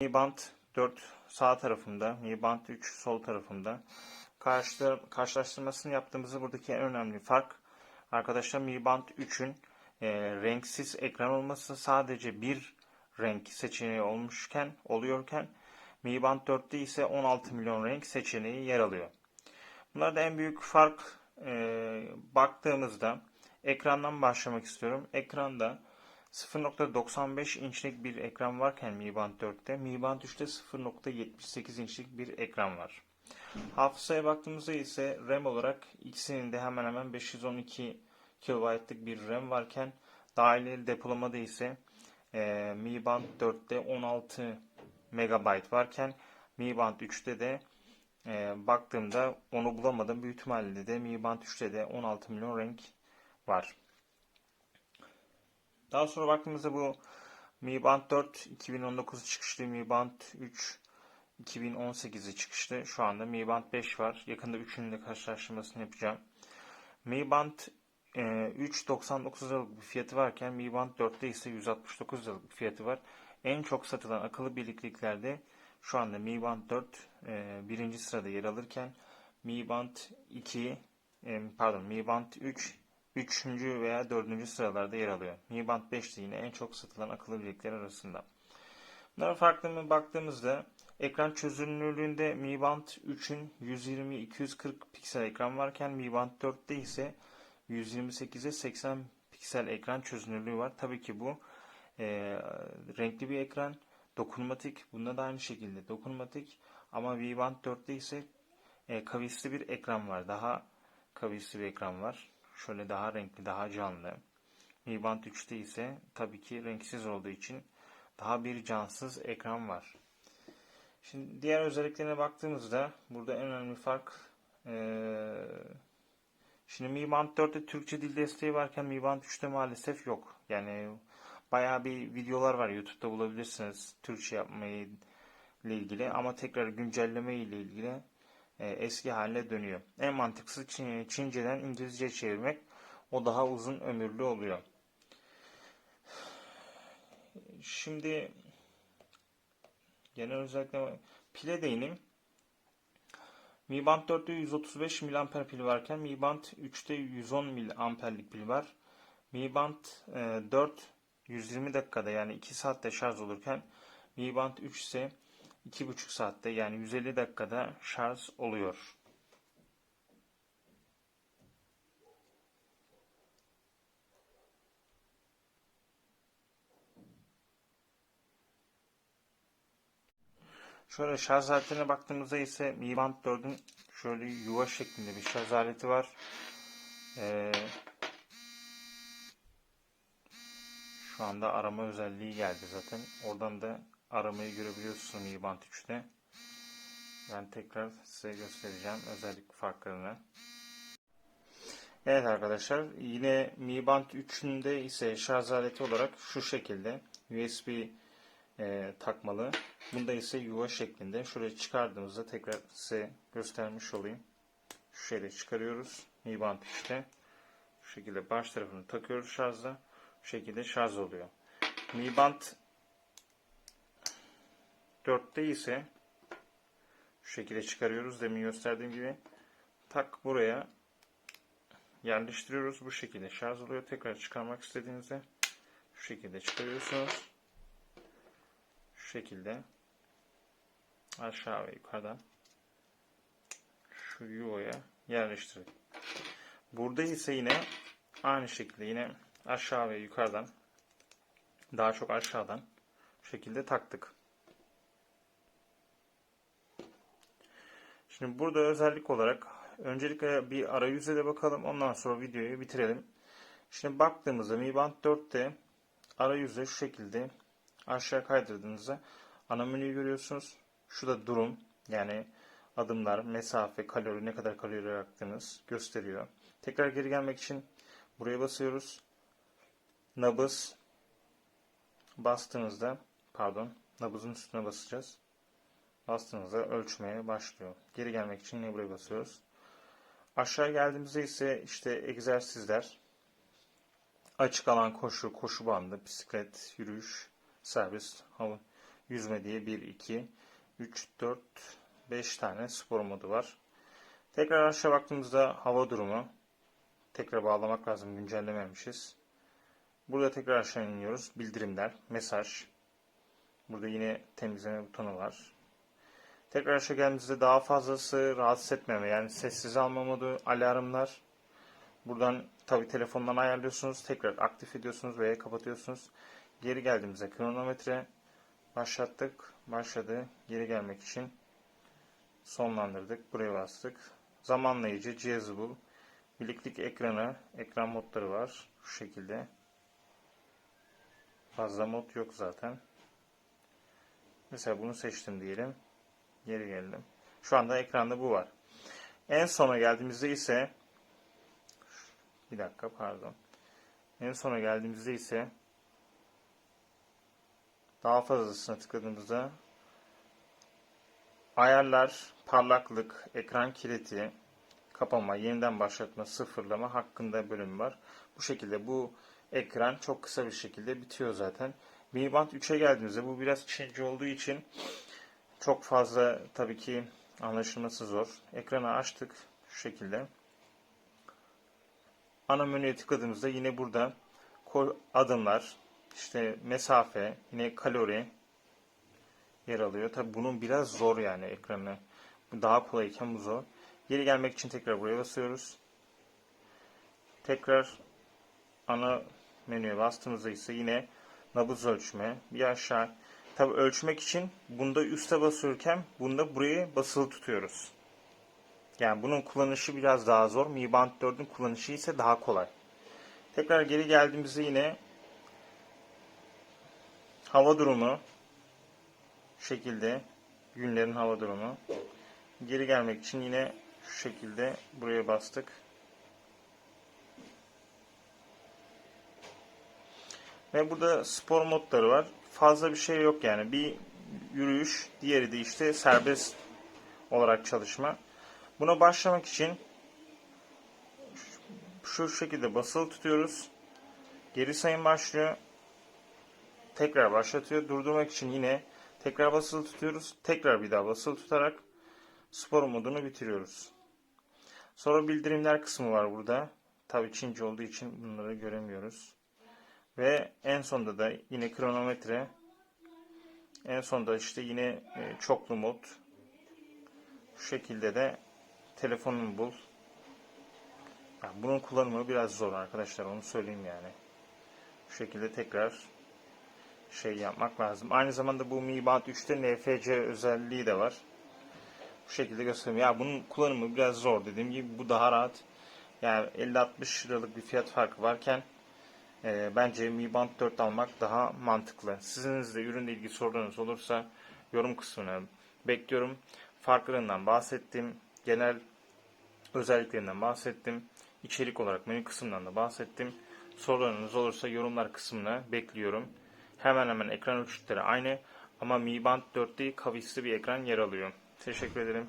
Mi Band 4 sağ tarafımda, Mi Band 3 sol tarafımda. Karşı, karşılaştırmasını yaptığımızda buradaki en önemli fark arkadaşlar Mi Band 3'ün e, renksiz ekran olması sadece bir renk seçeneği olmuşken oluyorken Mi Band 4'te ise 16 milyon renk seçeneği yer alıyor. Bunlarda en büyük fark e, baktığımızda ekrandan başlamak istiyorum. Ekranda 0.95 inçlik bir ekran varken Mi Band 4'te, Mi Band 3'te 0.78 inçlik bir ekran var. Hafızaya baktığımızda ise RAM olarak ikisinin de hemen hemen 512 KB'lık bir RAM varken dahili depolamada ise e, Mi Band 4'te 16 MB varken Mi Band 3'te de e, baktığımda onu bulamadım. Büyük ihtimalle de Mi Band 3'te de 16 milyon renk var. Daha sonra baktığımızda bu Mi Band 4 2019 çıkışlı, Mi Band 3 2018'i çıkışlı. Şu anda Mi Band 5 var. Yakında üçünün de karşılaştırmasını yapacağım. Mi Band e, 3 99 liralık bir fiyatı varken Mi Band 4'te ise 169 liralık bir fiyatı var. En çok satılan akıllı birlikliklerde şu anda Mi Band 4 e, birinci sırada yer alırken Mi Band 2 e, pardon Mi Band 3 üçüncü veya dördüncü sıralarda yer alıyor. Mi Band 5 de yine en çok satılan akıllı birlikler arasında. Bunlara farklı baktığımızda ekran çözünürlüğünde Mi Band 3'ün 120-240 piksel ekran varken Mi Band 4'te ise 128'e 80 piksel ekran çözünürlüğü var. Tabii ki bu e, renkli bir ekran. Dokunmatik. Bunda da aynı şekilde dokunmatik. Ama Mi Band 4'te ise e, kavisli bir ekran var. Daha kavisli bir ekran var. Şöyle daha renkli, daha canlı. Mi Band 3'te ise tabii ki renksiz olduğu için daha bir cansız ekran var. Şimdi diğer özelliklerine baktığımızda burada en önemli fark ee, şimdi Mi Band 4'te Türkçe dil desteği varken Mi Band 3'te maalesef yok. Yani bayağı bir videolar var YouTube'da bulabilirsiniz Türkçe yapmayı ile ilgili ama tekrar güncelleme ile ilgili e, eski haline dönüyor. En mantıklısı Çin, Çince'den İngilizce çevirmek. O daha uzun ömürlü oluyor. Şimdi genel özellikle pile değineyim. Mi Band 4'te 135 mAh pil varken Mi Band 3'te 110 mAh'lik pil var. Mi Band 4 120 dakikada yani 2 saatte şarj olurken Mi Band 3 ise 2,5 saatte yani 150 dakikada şarj oluyor. Şöyle şarj aletine baktığımızda ise Mi Band 4'ün şöyle yuva şeklinde bir şarj aleti var. Ee, şu anda arama özelliği geldi zaten. Oradan da aramayı görebiliyorsunuz Mi Band 3'te. Ben tekrar size göstereceğim özellik farklarını. Evet arkadaşlar yine Mi Band 3'ünde ise şarj aleti olarak şu şekilde USB e, takmalı. Bunda ise yuva şeklinde. Şöyle çıkardığımızda tekrar size göstermiş olayım. Şu şekilde çıkarıyoruz. Mi Band 3'te. Şu şekilde baş tarafını takıyoruz şarjda. Şu şekilde şarj oluyor. Mi Band 4'te ise şu şekilde çıkarıyoruz. Demin gösterdiğim gibi tak buraya yerleştiriyoruz. Bu şekilde şarj oluyor. Tekrar çıkarmak istediğinizde şu şekilde çıkarıyorsunuz. Şu şekilde aşağı ve yukarıdan şu yuvaya yerleştirin. Burada ise yine aynı şekilde yine aşağı ve yukarıdan daha çok aşağıdan şekilde taktık. Şimdi burada özellik olarak öncelikle bir arayüze de bakalım. Ondan sonra videoyu bitirelim. Şimdi baktığımızda Mi Band 4'te arayüzde şu şekilde aşağı kaydırdığınızda ana menüyü görüyorsunuz. Şu da durum yani adımlar, mesafe, kalori, ne kadar kalori yaktığınız gösteriyor. Tekrar geri gelmek için buraya basıyoruz. Nabız bastığınızda pardon nabızın üstüne basacağız. Bastığınızda ölçmeye başlıyor. Geri gelmek için yine buraya basıyoruz. Aşağı geldiğimizde ise işte egzersizler, açık alan koşu, koşu bandı, bisiklet, yürüyüş, serbest hava, yüzme diye 1, 2, 3, 4, 5 tane spor modu var. Tekrar aşağı baktığımızda hava durumu. Tekrar bağlamak lazım güncellememişiz. Burada tekrar aşağı iniyoruz. Bildirimler, mesaj. Burada yine temizleme butonu var. Tekrar aşağı geldiğimizde daha fazlası rahatsız etmeme yani sessiz alma modu, alarmlar. Buradan tabi telefondan ayarlıyorsunuz. Tekrar aktif ediyorsunuz veya kapatıyorsunuz. Geri geldiğimizde kronometre başlattık. Başladı. Geri gelmek için sonlandırdık. Buraya bastık. Zamanlayıcı, cihazı bul. Birliklik ekranı, ekran modları var. Şu şekilde. Fazla mod yok zaten. Mesela bunu seçtim diyelim. Geri geldim. Şu anda ekranda bu var. En sona geldiğimizde ise bir dakika pardon. En sona geldiğimizde ise daha fazlasına tıkladığımızda ayarlar, parlaklık, ekran kilidi, kapama, yeniden başlatma, sıfırlama hakkında bölüm var. Bu şekilde bu ekran çok kısa bir şekilde bitiyor zaten. Mi Band 3'e geldiğimizde bu biraz Çince olduğu için çok fazla tabii ki anlaşılması zor. Ekranı açtık şu şekilde. Ana menüye tıkladığımızda yine burada adımlar, işte mesafe, yine kalori yer alıyor. Tabii bunun biraz zor yani ekranı. Daha kolayken bu zor. Geri gelmek için tekrar buraya basıyoruz. Tekrar ana menüye bastığımızda ise yine nabız ölçme, bir aşağı. Tabi ölçmek için bunda üste basıyorken bunda burayı basılı tutuyoruz. Yani bunun kullanışı biraz daha zor. Mi Band 4'ün kullanışı ise daha kolay. Tekrar geri geldiğimizde yine hava durumu şu şekilde günlerin hava durumu. Geri gelmek için yine şu şekilde buraya bastık. Ve burada spor modları var. Fazla bir şey yok yani. Bir yürüyüş, diğeri de işte serbest olarak çalışma. Buna başlamak için şu şekilde basılı tutuyoruz. Geri sayım başlıyor. Tekrar başlatıyor. Durdurmak için yine tekrar basılı tutuyoruz. Tekrar bir daha basılı tutarak spor modunu bitiriyoruz. Sonra bildirimler kısmı var burada. Tabii Çince olduğu için bunları göremiyoruz. Ve en sonda da yine kronometre. En sonda işte yine e, çoklu mod. Şu şekilde de telefonumu bul. Yani bunun kullanımı biraz zor arkadaşlar onu söyleyeyim yani. Şu şekilde tekrar şey yapmak lazım. Aynı zamanda bu Mi Band 3'te NFC özelliği de var. Bu şekilde göstereyim. Ya bunun kullanımı biraz zor. Dediğim gibi bu daha rahat. Yani 50-60 liralık bir fiyat farkı varken e, bence Mi Band 4 almak daha mantıklı. Sizin de ürünle ilgili sorularınız olursa yorum kısmına bekliyorum. Farklarından bahsettim. Genel özelliklerinden bahsettim. İçerik olarak menü kısmından da bahsettim. Sorularınız olursa yorumlar kısmına bekliyorum. Hemen hemen ekran ölçütleri aynı ama Mi Band 4'te kavisli bir ekran yer alıyor. Teşekkür ederim.